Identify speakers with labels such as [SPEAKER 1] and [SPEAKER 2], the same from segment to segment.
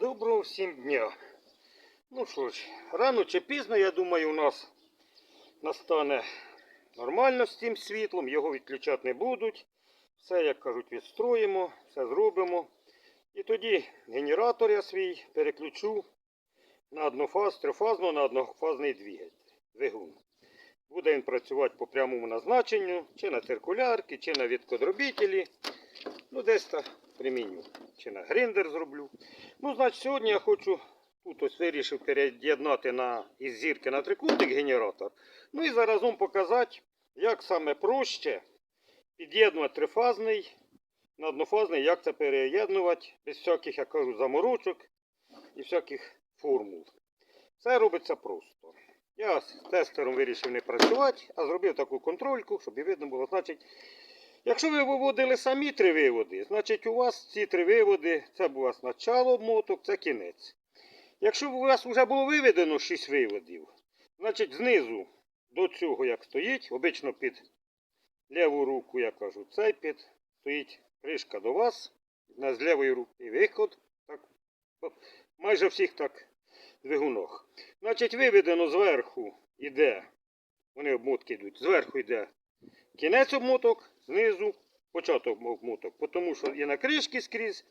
[SPEAKER 1] Доброго всім дня. Ну що ж, рано чи пізно, я думаю, у нас настане нормально з цим світлом, його відключати не будуть. Все, як кажуть, відстроїмо, все зробимо. І тоді генератор я свій переключу на однофаз, трифазну, на однофазний двигун. Буде він працювати по прямому назначенню, чи на циркулярки, чи на відкодробітелі. Ну, десь так приміню. Чи на гриндер зроблю. Ну, значить, сьогодні я хочу тут ось вирішив переєднати на, із зірки на трикутник генератор. Ну і заразом показати, як саме проще під'єднувати трифазний на однофазний, як це переєднувати без всяких, я кажу, заморочок і всяких формул. Це робиться просто. Я з тестером вирішив не працювати, а зробив таку контрольку, щоб і видно було. Значить, Якщо ви виводили самі три виводи, значить у вас ці три виводи, це у вас начало обмоток, це кінець. Якщо у вас вже було виведено 6 виводів, значить знизу до цього, як стоїть, обично під ліву руку, я кажу, цей під стоїть кришка до вас, на з лівої руки виход. Так, майже всіх так двигунах. Значить, виведено зверху йде, вони обмотки йдуть, зверху йде кінець обмоток, знизу початок обмоток. Тому що є на кришки скрізь.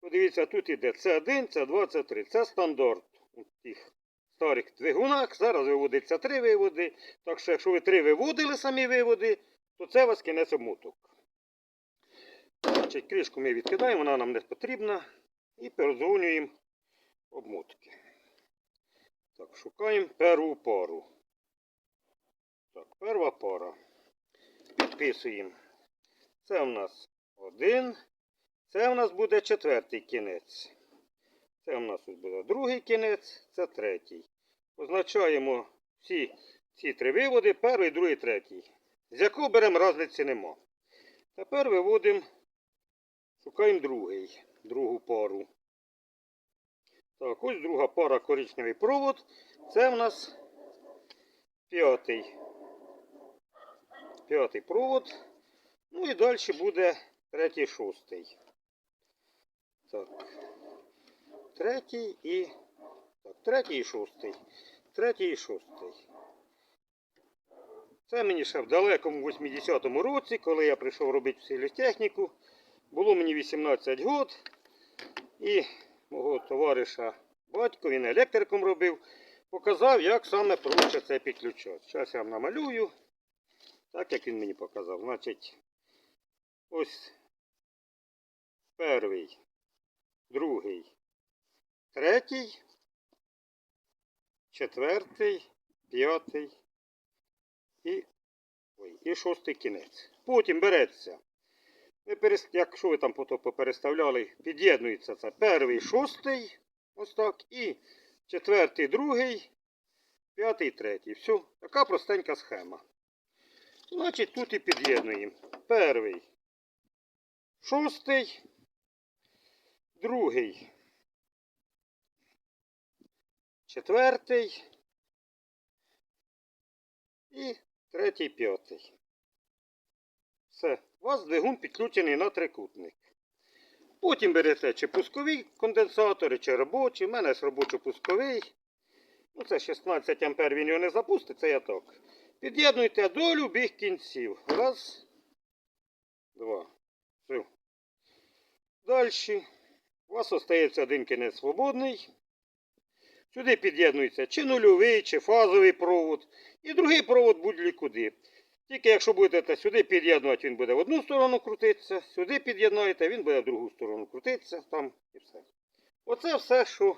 [SPEAKER 1] Подивіться, тут іде С1, С2, С3. Це стандарт у тих старих двигунах. Зараз виводиться три виводи. Так що, якщо ви три виводили самі виводи, то це у вас кінець обмоток. Значить, кришку ми відкидаємо, вона нам не потрібна. І передзвонюємо обмотки. Так, шукаємо перву пару. Так, перша пара. Підписуємо. Це у нас один. Це у нас буде четвертий кінець. Це у нас буде другий кінець, це третій. Позначаємо всі ці три виводи, перший, другий, третій. З якого беремо різниці нема. Тепер виводимо, шукаємо другий, другу пару. Так, ось друга пара коричневий провод. Це у нас п'ятий п'ятий провод. Ну і далі буде третій, шостий. Так. Третій і. Так, третій і шостий. Третій і шостий. Це мені ще в далекому 80-му році, коли я прийшов робити сільтехніку. Було мені 18 років. І мого товариша батько, він електриком робив, показав, як саме проще це підключати. Зараз я вам намалюю. Так як він мені показав. Значить, ось перший, другий, третій, четвертий, п'ятий і, ой, і шостий кінець. Потім береться. Ви перес- Якщо ви там потім попереставляли, під'єднується це перший, шостий, ось так, і четвертий, другий, п'ятий, третій. Все, така простенька схема. Значить, тут і під'єднуємо. Перший, шостий, другий, четвертий і третій, п'ятий. Все. У вас двигун підключений на трикутник. Потім берете чи пускові конденсатори, чи робочі. У мене ж робочо-пусковий. Ну, це 16 ампер, він його не запустить, це я так. Під'єднуйте до любих кінців. Раз, два. Далі. У вас остається один кінець свободний. Сюди під'єднується чи нульовий, чи фазовий провод. І другий провод будь-куди. Тільки якщо будете сюди під'єднувати, він буде в одну сторону крутитися, сюди під'єднаєте, він буде в другу сторону крутитися, там і все. Оце все, що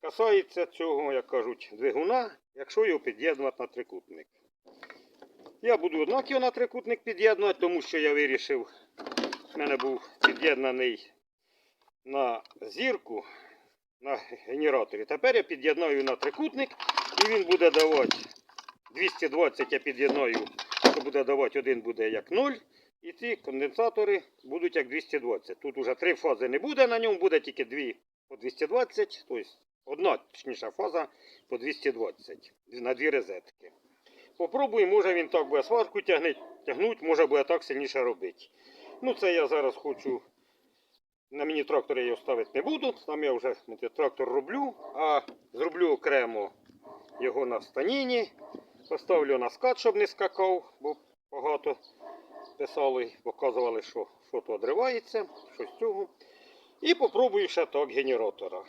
[SPEAKER 1] касається цього, як кажуть, двигуна, якщо його під'єднувати на трикутник. Я буду однак його на трикутник під'єднувати, тому що я вирішив, в мене був під'єднаний на зірку на генераторі. Тепер я під'єднаю на трикутник і він буде давати 220 я під'єднаю, то буде давати один буде як 0. І ці конденсатори будуть як 220. Тут уже три фази не буде, на ньому буде тільки дві по 220, тобто одна точніша фаза по 220 на дві розетки. Попробуй, може він так буде сварку тягнути, тягнуть, може буде так сильніше робити. Ну це я зараз хочу На міні-трактор я його ставити не буду. Там я вже міні-трактор роблю, а зроблю окремо його на станіні. Поставлю на скат, щоб не скакав, бо багато писали, показували, що, що то одривається, що з цього. І попробую ще так генератора.